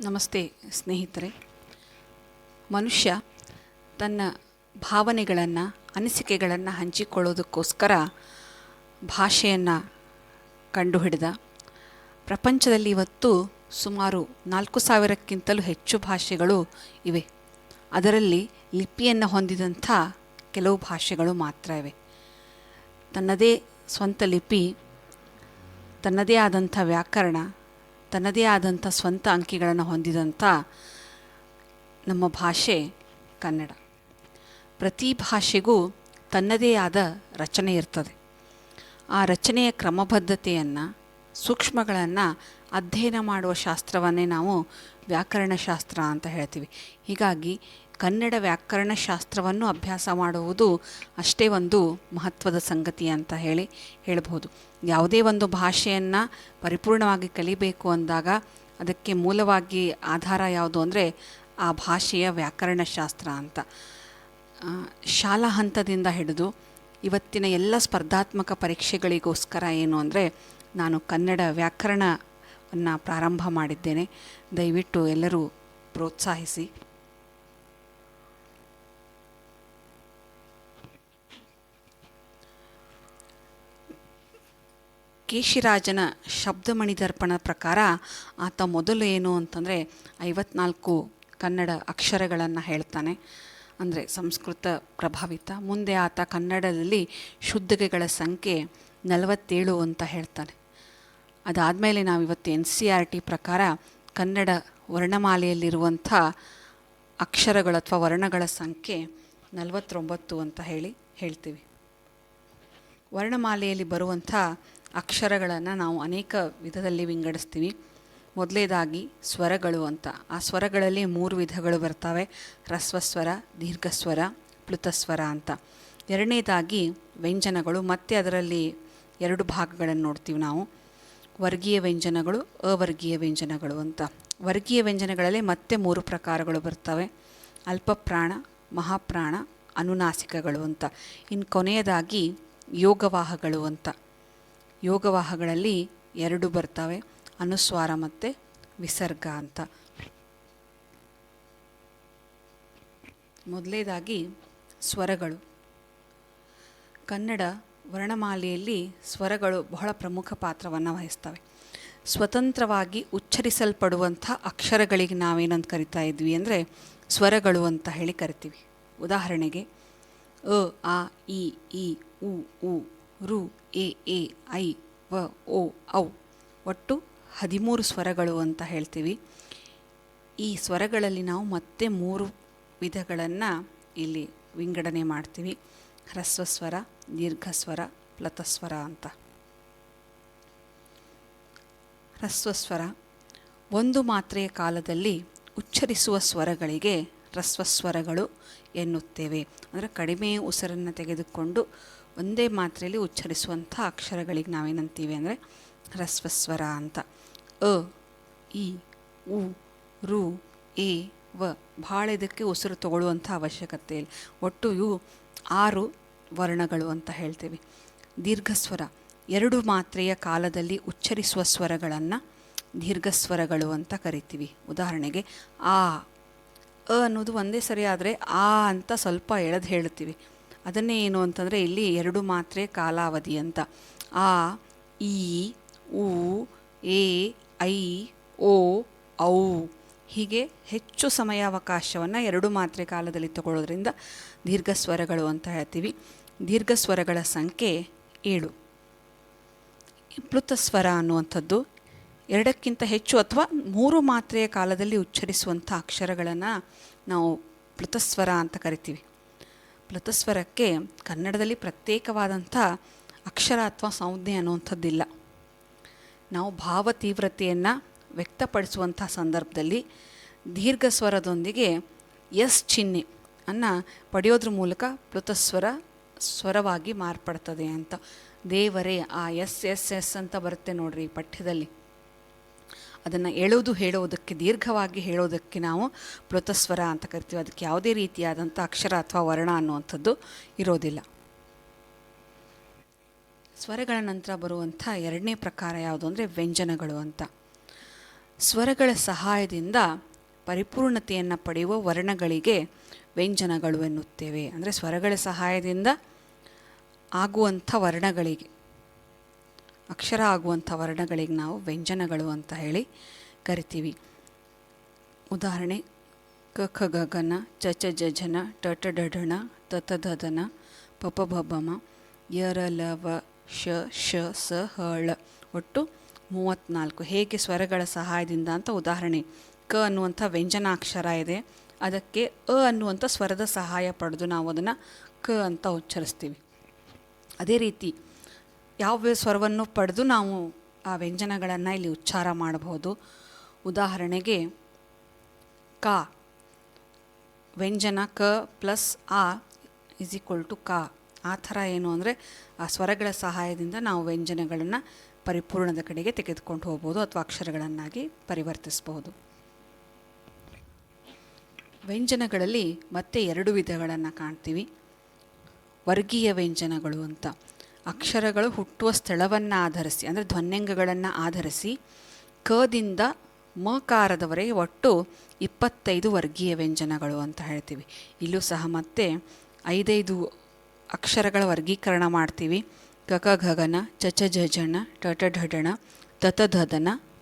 ನಮಸ್ತೆ ಸ್ನೇಹಿತರೆ. ಮನುಷ್ಯ ತನ್ನ ಭಾವನೆಗಳನ್ನು, ಅನಿಸಿಕೆಗಳನ್ನು ಹಂಚಿಕೊಳ್ಳೋದಕ್ಕೋಸ್ಕರ ಭಾಷೆಯನ್ನು ಕಂಡುಹಿಡಿದ. ಪ್ರಪಂಚದಲ್ಲಿ ಇವತ್ತು ಸುಮಾರು ನಾಲ್ಕು ಸಾವಿರಕ್ಕಿಂತಲೂ ಹೆಚ್ಚು ಭಾಷೆಗಳು ಇವೆ. ಅದರಲ್ಲಿ ಲಿಪಿಯನ್ನು ಹೊಂದಿದಂಥ ಕೆಲವು ಭಾಷೆಗಳು ಮಾತ್ರ ಇವೆ. ತನ್ನದೇ ಸ್ವಂತ ಲಿಪಿ, ತನ್ನದೇ ಆದಂಥ ವ್ಯಾಕರಣ ತನ್ನದೇ ಆದಂಥ ಸ್ವಂತ ಅಂಕಿಗಳನ್ನು ಹೊಂದಿದಂಥ ನಮ್ಮ ಭಾಷೆ ಕನ್ನಡ. ಪ್ರತಿ ಭಾಷೆಗೂ ತನ್ನದೇ ಆದ ರಚನೆ ಇರ್ತದೆ. ಆ ರಚನೆಯ ಕ್ರಮಬದ್ಧತೆಯನ್ನು, ಸೂಕ್ಷ್ಮಗಳನ್ನು ಅಧ್ಯಯನ ಮಾಡುವ ಶಾಸ್ತ್ರವನ್ನೇ ನಾವು ವ್ಯಾಕರಣಶಾಸ್ತ್ರ ಅಂತ ಹೇಳ್ತೀವಿ. ಹೀಗಾಗಿ ಕನ್ನಡ ವ್ಯಾಕರಣ ಶಾಸ್ತ್ರವನ್ನು ಅಭ್ಯಾಸ ಮಾಡುವುದು ಅಷ್ಟೇ ಒಂದು ಮಹತ್ವದ ಸಂಗತಿ ಅಂತ ಹೇಳಿ ಹೇಳಬಹುದು. ಯಾವುದೇ ಒಂದು ಭಾಷೆಯನ್ನು ಪರಿಪೂರ್ಣವಾಗಿ ಕಲಿಬೇಕು ಅಂದಾಗ ಅದಕ್ಕೆ ಮೂಲವಾಗಿ ಆಧಾರ ಯಾವುದು ಅಂದರೆ ಆ ಭಾಷೆಯ ವ್ಯಾಕರಣಶಾಸ್ತ್ರ ಅಂತ. ಶಾಲಾ ಹಂತದಿಂದ ಹಿಡಿದು ಇವತ್ತಿನ ಎಲ್ಲ ಸ್ಪರ್ಧಾತ್ಮಕ ಪರೀಕ್ಷೆಗಳಿಗೋಸ್ಕರ ಏನು ಅಂದರೆ ನಾನು ಕನ್ನಡ ವ್ಯಾಕರಣವನ್ನು ಪ್ರಾರಂಭ ಮಾಡಿದ್ದೇನೆ. ದಯವಿಟ್ಟು ಎಲ್ಲರೂ ಪ್ರೋತ್ಸಾಹಿಸಿ. ಕೇಶಿರಾಜನ ಶಬ್ದಮಣಿ ದರ್ಪಣ ಪ್ರಕಾರ ಆತ ಮೊದಲು ಏನು ಅಂತಂದರೆ ಐವತ್ನಾಲ್ಕು ಕನ್ನಡ ಅಕ್ಷರಗಳನ್ನು ಹೇಳ್ತಾನೆ. ಅಂದರೆ ಸಂಸ್ಕೃತ ಪ್ರಭಾವಿತ. ಮುಂದೆ ಆತ ಕನ್ನಡದಲ್ಲಿ ಶುದ್ಧಗೆಗಳ ಸಂಖ್ಯೆ ನಲವತ್ತೇಳು ಅಂತ ಹೇಳ್ತಾನೆ. ಅದಾದಮೇಲೆ ನಾವು ಇವತ್ತು ಎನ್ ಸಿ ಆರ್ ಟಿ ಪ್ರಕಾರ ಕನ್ನಡ ವರ್ಣಮಾಲೆಯಲ್ಲಿರುವಂಥ ಅಕ್ಷರಗಳು ಅಥವಾ ವರ್ಣಗಳ ಸಂಖ್ಯೆ ನಲವತ್ತೊಂಬತ್ತು ಅಂತ ಹೇಳಿ ಹೇಳ್ತೀವಿ. ವರ್ಣಮಾಲೆಯಲ್ಲಿ ಬರುವಂಥ ಅಕ್ಷರಗಳನ್ನು ನಾವು ಅನೇಕ ವಿಧದಲ್ಲಿ ವಿಂಗಡಿಸ್ತೀವಿ. ಮೊದಲೇದಾಗಿ ಸ್ವರಗಳು ಅಂತ. ಆ ಸ್ವರಗಳಲ್ಲಿ ಮೂರು ವಿಧಗಳು ಬರ್ತವೆ. ಹ್ರಸ್ವಸ್ವರ ದೀರ್ಘಸ್ವರ, ಪ್ಲುತಸ್ವರ ಅಂತ. ಎರಡನೇದಾಗಿ ವ್ಯಂಜನಗಳು. ಮತ್ತೆ ಅದರಲ್ಲಿ ಎರಡು ಭಾಗಗಳನ್ನು ನೋಡ್ತೀವಿ ನಾವು. ವರ್ಗೀಯ ವ್ಯಂಜನಗಳು, ಅವರ್ಗೀಯ ವ್ಯಂಜನಗಳು ಅಂತ. ವರ್ಗೀಯ ವ್ಯಂಜನಗಳಲ್ಲಿ ಮತ್ತೆ ಮೂರು ಪ್ರಕಾರಗಳು ಬರ್ತವೆ. ಅಲ್ಪಪ್ರಾಣ, ಮಹಾಪ್ರಾಣ, ಅನುನಾಸಿಕಗಳು ಅಂತ. ಇನ್ನು ಕೊನೆಯದಾಗಿ ಯೋಗವಾಹಗಳು ಅಂತ. ಯೋಗವಾಹಗಳಲ್ಲಿ ಎರಡು ಬರ್ತವೆ, ಅನುಸ್ವಾರ ಮತ್ತು ವಿಸರ್ಗ ಅಂತ. ಮೊದಲೇದಾಗಿ ಸ್ವರಗಳು. ಕನ್ನಡ ವರ್ಣಮಾಲೆಯಲ್ಲಿ ಸ್ವರಗಳು ಬಹಳ ಪ್ರಮುಖ ಪಾತ್ರವನ್ನು ವಹಿಸ್ತವೆ. ಸ್ವತಂತ್ರವಾಗಿ ಉಚ್ಚರಿಸಲ್ಪಡುವಂಥ ಅಕ್ಷರಗಳಿಗೆ ನಾವೇನಂತ ಕರಿತಾ ಇದ್ವಿ ಅಂದರೆ ಸ್ವರಗಳು ಅಂತ ಹೇಳಿ ಕರಿತೀವಿ. ಉದಾಹರಣೆಗೆ, ಅ, ಆ, ಇ ಇ, ಉ ಉ ರು, ಎ ಎ, ಐ, ವ, ಓ, ಔ. ಒಟ್ಟು ಹದಿಮೂರು ಸ್ವರಗಳು ಅಂತ ಹೇಳ್ತೀವಿ. ಈ ಸ್ವರಗಳಲ್ಲಿ ನಾವು ಮತ್ತೆ ಮೂರು ವಿಧಗಳನ್ನು ಇಲ್ಲಿ ವಿಂಗಡಣೆ ಮಾಡ್ತೀವಿ. ಹ್ರಸ್ವಸ್ವರ ದೀರ್ಘಸ್ವರ ಪ್ಲತಸ್ವರ ಅಂತ. ಹ್ರಸ್ವಸ್ವರ ಒಂದು ಮಾತ್ರೆಯ ಕಾಲದಲ್ಲಿ ಉಚ್ಚರಿಸುವ ಸ್ವರಗಳಿಗೆ ಹ್ರಸ್ವಸ್ವರಗಳು ಎನ್ನುತ್ತೇವೆ. ಅಂದರೆ ಕಡಿಮೆ ಉಸಿರನ್ನು ತೆಗೆದುಕೊಂಡು ಒಂದೇ ಮಾತ್ರೆಯಲ್ಲಿ ಉಚ್ಚರಿಸುವಂಥ ಅಕ್ಷರಗಳಿಗೆ ನಾವೇನಂತೀವಿ ಅಂದರೆ ಹ್ರಸ್ವಸ್ವರ ಅಂತ. ಅ, ಇ, ಉ, ರು, ಎ, ವ ಭಾಳ ಇದಕ್ಕೆ ಉಸಿರು ತಗೊಳ್ಳುವಂಥ ಅವಶ್ಯಕತೆ ಇಲ್ಲ. ಒಟ್ಟು ಇವು ಆರು ವರ್ಣಗಳು ಅಂತ ಹೇಳ್ತೀವಿ. ದೀರ್ಘಸ್ವರ, ಎರಡು ಮಾತ್ರೆಯ ಕಾಲದಲ್ಲಿ ಉಚ್ಚರಿಸುವ ಸ್ವರಗಳನ್ನು ದೀರ್ಘಸ್ವರಗಳು ಅಂತ ಕರಿತೀವಿ. ಉದಾಹರಣೆಗೆ ಆ, ಅ ಅನ್ನೋದು ಒಂದೇ ಸರಿ ಆದರೆ ಆ ಅಂತ ಸ್ವಲ್ಪ ಎಳೆದು ಹೇಳ್ತೀವಿ. ಅದನ್ನೇ ಏನು ಅಂತಂದರೆ ಇಲ್ಲಿ ಎರಡು ಮಾತ್ರೆ ಕಾಲಾವಧಿ ಅಂತ. ಆ, ಈ, ಉ, ಎ, ಐ, ಓ, ಔ. ಹೀಗೆ ಹೆಚ್ಚು ಸಮಯಾವಕಾಶವನ್ನು ಎರಡು ಮಾತ್ರೆ ಕಾಲದಲ್ಲಿ ತಗೊಳ್ಳೋದ್ರಿಂದ ದೀರ್ಘಸ್ವರಗಳು ಅಂತ ಹೇಳ್ತೀವಿ. ದೀರ್ಘ ಸ್ವರಗಳ ಸಂಖ್ಯೆ ಏಳು. ಪ್ಲುತಸ್ವರ ಅನ್ನುವಂಥದ್ದು ಎರಡಕ್ಕಿಂತ ಹೆಚ್ಚು ಅಥವಾ ಮೂರು ಮಾತ್ರೆಯ ಕಾಲದಲ್ಲಿ ಉಚ್ಚರಿಸುವಂಥ ಅಕ್ಷರಗಳನ್ನು ನಾವು ಪ್ಲುತಸ್ವರ ಅಂತ ಕರಿತೀವಿ. ಪ್ಲುತಸ್ವರಕ್ಕೆ ಕನ್ನಡದಲ್ಲಿ ಪ್ರತ್ಯೇಕವಾದಂಥ ಅಕ್ಷರ ಅಥವಾ ಸಂಜ್ಞೆ ಅನ್ನುವಂಥದ್ದಿಲ್ಲ. ನಾವು ಭಾವ ತೀವ್ರತೆಯನ್ನು ವ್ಯಕ್ತಪಡಿಸುವಂಥ ಸಂದರ್ಭದಲ್ಲಿ ದೀರ್ಘ ಸ್ವರದೊಂದಿಗೆ ಎಸ್ ಚಿಹ್ನೆ ಅನ್ನು ಪಡೆಯೋದ್ರ ಮೂಲಕ ಪ್ಲುತಸ್ವರ ಸ್ವರವಾಗಿ ಮಾರ್ಪಡ್ತದೆ ಅಂತ. ದೇವರೇ ಆ ಎಸ್ ಎಸ್ ಎಸ್ ಅಂತ ಬರುತ್ತೆ ನೋಡ್ರಿ ಪಠ್ಯದಲ್ಲಿ. ಅದನ್ನು ಎಳೆದು ಹೇಳೋದಕ್ಕೆ, ದೀರ್ಘವಾಗಿ ಹೇಳೋದಕ್ಕೆ ನಾವು ಪ್ಲುತಸ್ವರ ಅಂತ ಕರಿತೀವಿ. ಅದಕ್ಕೆ ಯಾವುದೇ ರೀತಿಯಾದಂಥ ಅಕ್ಷರ ಅಥವಾ ವರ್ಣ ಅನ್ನುವಂಥದ್ದು ಇರೋದಿಲ್ಲ. ಸ್ವರಗಳ ನಂತರ ಬರುವಂಥ ಎರಡನೇ ಪ್ರಕಾರ ಯಾವುದು ಅಂದರೆ ವ್ಯಂಜನಗಳು ಅಂತ. ಸ್ವರಗಳ ಸಹಾಯದಿಂದ ಪರಿಪೂರ್ಣತೆಯನ್ನು ಪಡೆಯುವ ವರ್ಣಗಳಿಗೆ ವ್ಯಂಜನಗಳು ಎನ್ನುತ್ತೇವೆ. ಅಂದರೆ ಸ್ವರಗಳ ಸಹಾಯದಿಂದ ಆಗುವಂಥ ವರ್ಣಗಳಿಗೆ. ಅಕ್ಷರ ಆಗುವಂಥ ವರ್ಣಗಳಿಗೆ ನಾವು ವ್ಯಂಜನಗಳು ಅಂತ ಹೇಳಿ ಕರಿತೀವಿ. ಉದಾಹರಣೆ, ಕ, ಖ ಗಗನ ಗನ ಚ ಚ, ಜ ಝನ ಟ ಟ ಡ ಢಣ ತ ತ ಧನ ಪ ಪ ಭ ಬ ಮ, ಯ, ರ, ಲ, ವ, ಶ ಶ ಸ, ಹ, ಳ, ಒಟ್ಟು ಮೂವತ್ತ್ನಾಲ್ಕು ಹೇಗೆ ಸ್ವರಗಳ ಸಹಾಯದಿಂದ ಅಂತ ಉದಾಹರಣೆ, ಕ ಅನ್ನುವಂಥ ವ್ಯಂಜನಾಕ್ಷರ ಇದೆ. ಅದಕ್ಕೆ ಅ ಅನ್ನುವಂಥ ಸ್ವರದ ಸಹಾಯ ಪಡೆದು ನಾವು ಅದನ್ನು ಕ ಅಂತ ಉಚ್ಚರಿಸ್ತೀವಿ. ಅದೇ ರೀತಿ ಯಾವ ಸ್ವರವನ್ನು ಪಡೆದು ನಾವು ಆ ವ್ಯಂಜನಗಳನ್ನು ಇಲ್ಲಿ ಉಚ್ಚಾರ ಮಾಡಬಹುದು? ಉದಾಹರಣೆಗೆ, ಕ, ವ್ಯಂಜನ ಕ ಪ್ಲಸ್ ಆ ಇಸ್ ಈಕ್ವಲ್ ಟು ಕ. ಆ ಥರ ಏನು ಅಂದರೆ ಆ ಸ್ವರಗಳ ಸಹಾಯದಿಂದ ನಾವು ವ್ಯಂಜನಗಳನ್ನು ಪರಿಪೂರ್ಣದ ಕಡೆಗೆ ತೆಗೆದುಕೊಂಡು ಹೋಗ್ಬೋದು ಅಥವಾ ಅಕ್ಷರಗಳನ್ನಾಗಿ ಪರಿವರ್ತಿಸಬಹುದು ವ್ಯಂಜನಗಳಲ್ಲಿ ಮತ್ತೆ ಎರಡು ವಿಧಗಳನ್ನು ಕಾಣ್ತೀವಿ. ವರ್ಗೀಯ ವ್ಯಂಜನಗಳು ಅಂತ. ಅಕ್ಷರಗಳು ಹುಟ್ಟುವ ಸ್ಥಳವನ್ನು ಆಧರಿಸಿ ಅಂದರೆ ಧ್ವನ್ಯಂಗಗಳನ್ನು ಆಧರಿಸಿ, ಕದಿಂದ ಮಕಾರದವರೆಗೆ ಒಟ್ಟು ಇಪ್ಪತ್ತೈದು ವರ್ಗೀಯ ವ್ಯಂಜನಗಳು ಅಂತ ಹೇಳ್ತೀವಿ. ಇಲ್ಲೂ ಸಹ ಮತ್ತೆ ಐದೈದು ಅಕ್ಷರಗಳ ವರ್ಗೀಕರಣ ಮಾಡ್ತೀವಿ. ಗಗ ಗಗನ ಚಚ ಝಜಣ ಟಟ ಢಡಣ ತತ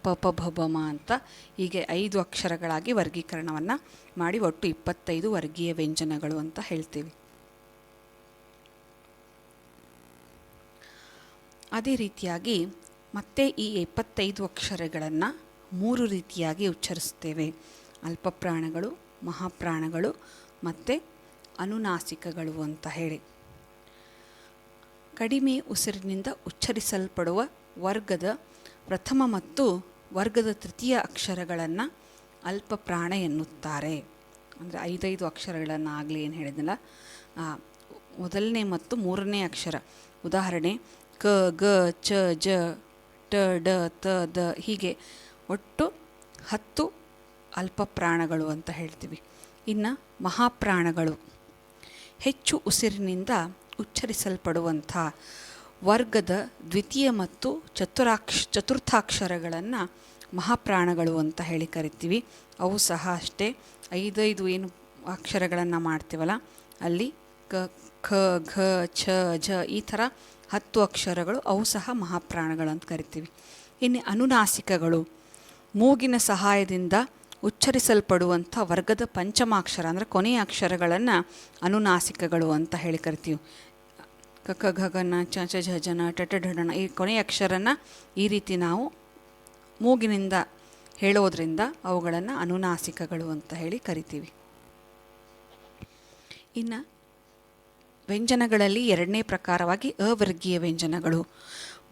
ಪಪ ಭಬಮ ಅಂತ ಹೀಗೆ ಐದು ಅಕ್ಷರಗಳಾಗಿ ವರ್ಗೀಕರಣವನ್ನು ಮಾಡಿ ಒಟ್ಟು ಇಪ್ಪತ್ತೈದು ವರ್ಗೀಯ ವ್ಯಂಜನಗಳು ಅಂತ ಹೇಳ್ತೀವಿ. ಅದೇ ರೀತಿಯಾಗಿ ಮತ್ತೆ ಈ ಇಪ್ಪತ್ತೈದು ಅಕ್ಷರಗಳನ್ನು ಮೂರು ರೀತಿಯಾಗಿ ಉಚ್ಚರಿಸ್ತೇವೆ ಅಲ್ಪಪ್ರಾಣಗಳು ಮಹಾಪ್ರಾಣಗಳು ಮತ್ತು ಅನುನಾಸಿಕಗಳು ಅಂತ ಹೇಳಿ. ಕಡಿಮೆ ಉಸಿರಿನಿಂದ ಉಚ್ಚರಿಸಲ್ಪಡುವ ವರ್ಗದ ಪ್ರಥಮ ಮತ್ತು ವರ್ಗದ ತೃತೀಯ ಅಕ್ಷರಗಳನ್ನು ಅಲ್ಪಪ್ರಾಣ ಎನ್ನುತ್ತಾರೆ. ಅಂದರೆ ಐದೈದು ಅಕ್ಷರಗಳನ್ನು ಆಗಲಿ ಏನು ಹೇಳಿದ್ನಲ್ಲ? ಮೊದಲನೇ ಮತ್ತು ಮೂರನೇ ಅಕ್ಷರ. ಉದಾಹರಣೆ ಕ ಗ, ಚ, ಜ, ಟ, ಡ, ತ, ದ, ಹೀಗೆ ಒಟ್ಟು ಹತ್ತು ಅಲ್ಪ ಪ್ರಾಣಗಳು ಅಂತ ಹೇಳ್ತೀವಿ. ಇನ್ನು ಮಹಾಪ್ರಾಣಗಳು. ಹೆಚ್ಚು ಉಸಿರಿನಿಂದ ಉಚ್ಚರಿಸಲ್ಪಡುವಂಥ ವರ್ಗದ ದ್ವಿತೀಯ ಮತ್ತು ಚತುರಾಕ್ಷ, ಚತುರ್ಥಾಕ್ಷರಗಳನ್ನು ಮಹಾಪ್ರಾಣಗಳು ಅಂತ ಹೇಳಿ ಕರಿತೀವಿ. ಅವು ಸಹ ಅಷ್ಟೇ. ಐದೈದು ಏನು ಅಕ್ಷರಗಳನ್ನು ಮಾಡ್ತೀವಲ್ಲ, ಅಲ್ಲಿ ಕ ಖ, ಘ, ಛ ಝ ಈ ಥರ ಹತ್ತು ಅಕ್ಷರಗಳು, ಅವು ಸಹ ಮಹಾಪ್ರಾಣಗಳು ಅಂತ ಕರಿತೀವಿ. ಇನ್ನು ಅನುನಾಸಿಕಗಳು, ಮೂಗಿನ ಸಹಾಯದಿಂದ ಉಚ್ಚರಿಸಲ್ಪಡುವಂಥ ವರ್ಗದ ಪಂಚಮಾಕ್ಷರ ಅಂದರೆ ಕೊನೆಯ ಅಕ್ಷರಗಳನ್ನು ಅನುನಾಸಿಕಗಳು ಅಂತ ಹೇಳಿ ಕರಿತೀವಿ. ಕಕ ಗಗನ ಚ ಚ ಝಜನ ಟಟ ಢಡಣ ಈ ಕೊನೆಯ ಅಕ್ಷರನ ಈ ರೀತಿ ನಾವು ಮೂಗಿನಿಂದ ಹೇಳೋದ್ರಿಂದ ಅವುಗಳನ್ನು ಅನುನಾಸಿಕಗಳು ಅಂತ ಹೇಳಿ ಕರಿತೀವಿ. ಇನ್ನು ವ್ಯಂಜನಗಳಲ್ಲಿ ಎರಡನೇ ಪ್ರಕಾರವಾಗಿ ಅವರ್ಗೀಯ ವ್ಯಂಜನಗಳು.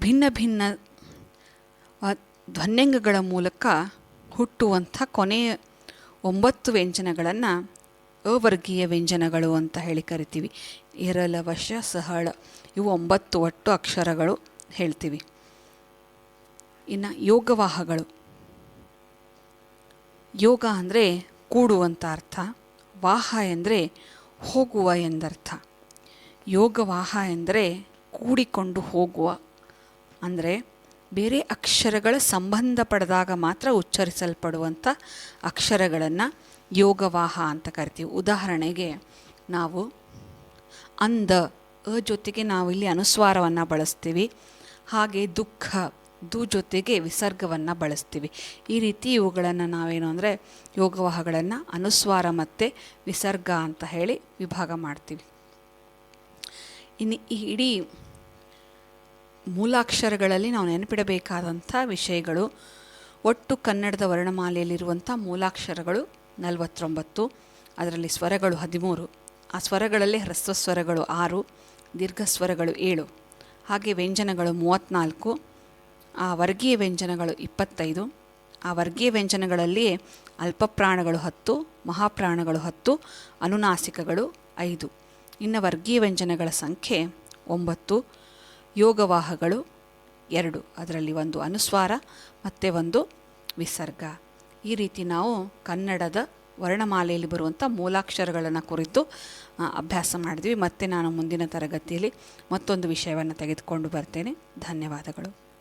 ಭಿನ್ನ ಭಿನ್ನ ಧ್ವನ್ಯಂಗಗಳ ಮೂಲಕ ಹುಟ್ಟುವಂಥ ಕೊನೆಯ ಒಂಬತ್ತು ವ್ಯಂಜನಗಳನ್ನು ಅವರ್ಗೀಯ ವ್ಯಂಜನಗಳು ಅಂತ ಹೇಳಿ ಕರಿತೀವಿ. ಇರಲವಶ ಸಹಳ ಇವು ಒಂಬತ್ತು ಒಟ್ಟು ಅಕ್ಷರಗಳು ಹೇಳ್ತೀವಿ. ಇನ್ನು ಯೋಗವಾಹಗಳು. ಯೋಗ ಅಂದರೆ ಕೂಡುವಂಥ ಅರ್ಥ, ವಾಹ ಎಂದರೆ ಹೋಗುವ ಎಂದರ್ಥ. ಯೋಗವಾಹ ಎಂದರೆ ಕೂಡಿಕೊಂಡು ಹೋಗುವ. ಅಂದರೆ ಬೇರೆ ಅಕ್ಷರಗಳ ಸಂಬಂಧ ಪಡೆದಾಗ ಮಾತ್ರ ಉಚ್ಚರಿಸಲ್ಪಡುವಂಥ ಅಕ್ಷರಗಳನ್ನು ಯೋಗವಾಹ ಅಂತ ಕರಿತೀವಿ. ಉದಾಹರಣೆಗೆ ನಾವು ಅಂದ ಅ ಜೊತೆಗೆ ನಾವು ಇಲ್ಲಿ ಅನುಸ್ವಾರವನ್ನು ಬಳಸ್ತೀವಿ. ಹಾಗೆ ದುಃಖ ದು ಜೊತೆಗೆ ವಿಸರ್ಗವನ್ನು ಬಳಸ್ತೀವಿ. ಈ ರೀತಿ ಇವುಗಳನ್ನು ನಾವೇನು ಅಂದರೆ ಯೋಗವಾಹಗಳನ್ನು ಅನುಸ್ವಾರ ಮತ್ತು ವಿಸರ್ಗ ಅಂತ ಹೇಳಿ ವಿಭಾಗ ಮಾಡ್ತೀವಿ. ಇನ್ನು ಈ ಇಡೀ ಮೂಲಾಕ್ಷರಗಳಲ್ಲಿ ನಾವು ನೆನಪಿಡಬೇಕಾದಂಥ ವಿಷಯಗಳು, ಒಟ್ಟು ಕನ್ನಡದ ವರ್ಣಮಾಲೆಯಲ್ಲಿರುವಂಥ ಮೂಲಾಕ್ಷರಗಳು ನಲವತ್ತೊಂಬತ್ತು, ಅದರಲ್ಲಿ ಸ್ವರಗಳು ಹದಿಮೂರು, ಆ ಸ್ವರಗಳಲ್ಲಿ ಹ್ರಸ್ವ ಸ್ವರಗಳು ಆರು, ದೀರ್ಘ ಸ್ವರಗಳು ಏಳು, ಹಾಗೆ ವ್ಯಂಜನಗಳು ಮೂವತ್ತ್ನಾಲ್ಕು, ಆ ವರ್ಗೀಯ ವ್ಯಂಜನಗಳು ಇಪ್ಪತ್ತೈದು, ಆ ವರ್ಗೀಯ ವ್ಯಂಜನಗಳಲ್ಲಿಯೇ ಅಲ್ಪಪ್ರಾಣಗಳು ಹತ್ತು, ಮಹಾಪ್ರಾಣಗಳು ಹತ್ತು, ಅನುನಾಸಿಕಗಳು ಐದು. ಇನ್ನು ವರ್ಗೀಯ ವ್ಯಂಜನಗಳ ಸಂಖ್ಯೆ ಒಂಬತ್ತು, ಯೋಗವಾಹಗಳು ಎರಡು. ಅದರಲ್ಲಿ ಒಂದು ಅನುಸ್ವಾರ, ಮತ್ತು ಒಂದು ವಿಸರ್ಗ. ಈ ರೀತಿ ನಾವು ಕನ್ನಡದ ವರ್ಣಮಾಲೆಯಲ್ಲಿ ಬರುವಂಥ ಮೂಲಾಕ್ಷರಗಳನ್ನು ಕುರಿತು ಅಭ್ಯಾಸ ಮಾಡಿದ್ವಿ. ಮತ್ತು ನಾನು ಮುಂದಿನ ತರಗತಿಯಲ್ಲಿ ಮತ್ತೊಂದು ವಿಷಯವನ್ನು ತೆಗೆದುಕೊಂಡು ಬರ್ತೇನೆ. ಧನ್ಯವಾದಗಳು.